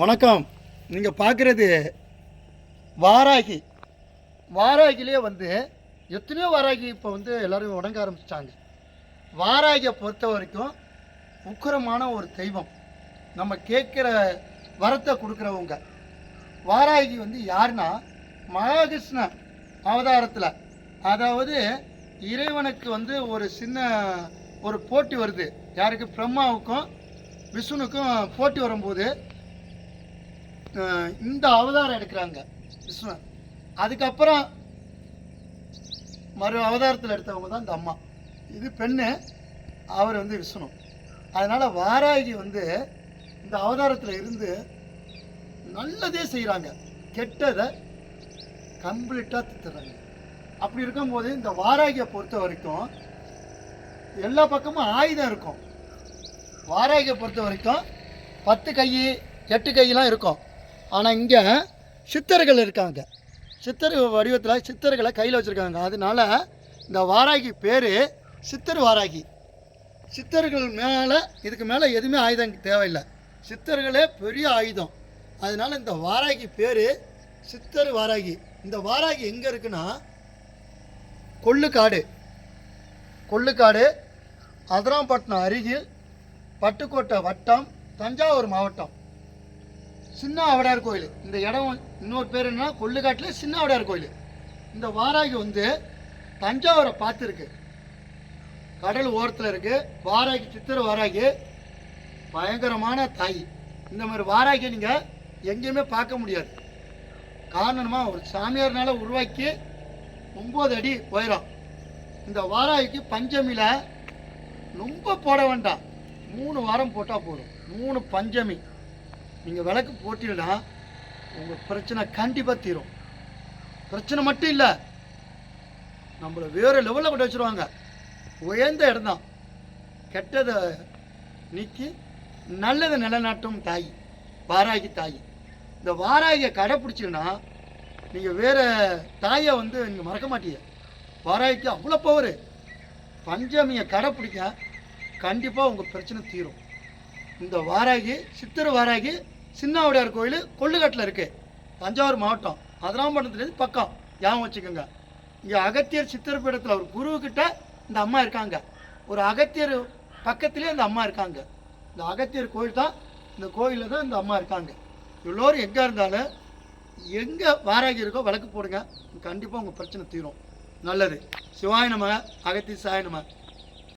வணக்கம். நீங்கள் பார்க்குறது வாராகி. வாராகிலே வந்து எத்தனையோ வாராகி இப்போ வந்து எல்லாரும் உடங்க ஆரம்பிச்சிட்டாங்க. வாராகியை பொறுத்த வரைக்கும் உக்கிரமான ஒரு தெய்வம். நம்ம கேட்குற வரத்தை கொடுக்குறவங்க. வாராகி வந்து யாருன்னா மகாகிருஷ்ண அவதாரத்தில். அதாவது இறைவனுக்கு வந்து ஒரு சின்ன ஒரு போட்டி வருது. யாருக்கு? பிரம்மாவுக்கும் விஷ்ணுக்கும் போட்டி வரும்போது இந்த அவதாரம் எடுக்கிறாங்க. விஷ்ணு அதுக்கப்புறம் மறு அவதாரத்தில் எடுத்தவங்க தான் இந்த அம்மா. இது பெண்ணு அவர் வந்து விஷ்ணு. அதனால் வாராகி வந்து இந்த அவதாரத்தில் இருந்து நல்லதே செய்கிறாங்க கெட்டதை கம்ப்ளீட்டாக திட்டுறாங்க அப்படி இருக்கும்போது இந்த வாராகியை பொறுத்த வரைக்கும் எல்லா பக்கமும் ஆயுதம் இருக்கும். வாராகியை பொறுத்த வரைக்கும் பத்து கை எட்டு கையெல்லாம் இருக்கும். ஆனால் இங்கே சித்தர்கள் இருக்காங்க. சித்தர் வடிவத்தில் சித்தர்களை கையில் வச்சுருக்காங்க. அதனால இந்த வாராகி பேர் சித்தர் வாராகி. சித்தர்கள் மேலே இதுக்கு மேலே எதுவுமே ஆயுதம் தேவையில்லை. சித்தர்களே பெரிய ஆயுதம். அதனால இந்த வாராகி பேர் சித்தர் வாராகி. இந்த வாராகி எங்கே இருக்குன்னா கொள்ளுக்காடு. கொள்ளுக்காடு அதிராம்பட்டினம் அருகில் பட்டுக்கோட்டை வட்டம் தஞ்சாவூர் மாவட்டம். சின்ன ஆவடார் கோயில். இந்த இடம் இன்னொரு பேர் என்ன கொள்ளுக்காட்டில் சின்ன அவடார் கோயில். இந்த வாராகி வந்து தஞ்சாவூரை பார்த்துருக்கு. கடல் ஓரத்தில் இருக்கு. வாராகி சித்திர வாராகி பயங்கரமான தாய். இந்த மாதிரி வாராகி நீங்கள் எங்கேயுமே பார்க்க முடியாது. காரணமாக ஒரு சாமியார்னால உருவாக்கி ஒம்பது அடி உயரம். இந்த வாராகிக்கு பஞ்சமியில் ரொம்ப போட வேண்டாம். மூணு வாரம் போட்டால் போதும். மூணு பஞ்சமி. நீங்கள் விளக்கு போட்டீங்கன்னா உங்கள் பிரச்சனை கண்டிப்பாக தீரும். பிரச்சனை மட்டும் இல்லை நம்மளை வேறு லெவலில் கொண்டு வச்சுருவாங்க. உயர்ந்த இடம்தான். கெட்டதை நீக்கி நல்லதை நிலநாட்டும் தாய் வாராகி தாய். இந்த வாராகியை கடைப்பிடிச்சிங்கன்னா நீங்கள் வேறு தாயை வந்து நீங்கள் மறக்க மாட்டீங்க. வாராகிக்கு அவ்வளோ பவர் பஞ்சமியை கடைப்பிடிக்க கண்டிப்பாக உங்கள் பிரச்சனை தீரும். இந்த வாராகி சித்திர வாராகி சின்னாவுடையார் கோயில் கொள்ளுக்காட்டில் இருக்குது தஞ்சாவூர் மாவட்டம். அதிராம்பட்டினத்துலேருந்து பக்கம். ஞாபகம் வச்சுக்கோங்க. இங்கே அகத்தியர் சித்திரப்பீடத்தில் ஒரு குருவுக்கிட்ட இந்த அம்மா இருக்காங்க. ஒரு அகத்தியர் பக்கத்துலேயே இந்த அம்மா இருக்காங்க. இந்த அகத்தியர் கோயில் தான் இந்த கோயிலில் தான் இந்த அம்மா இருக்காங்க. எல்லோரும் எங்கே இருந்தாலும் எங்கே வாராகி இருக்கோ விளக்கு போடுங்க. கண்டிப்பாக உங்கள் பிரச்சனை தீரும். நல்லது. சிவாய நம அகத்தி சாய நம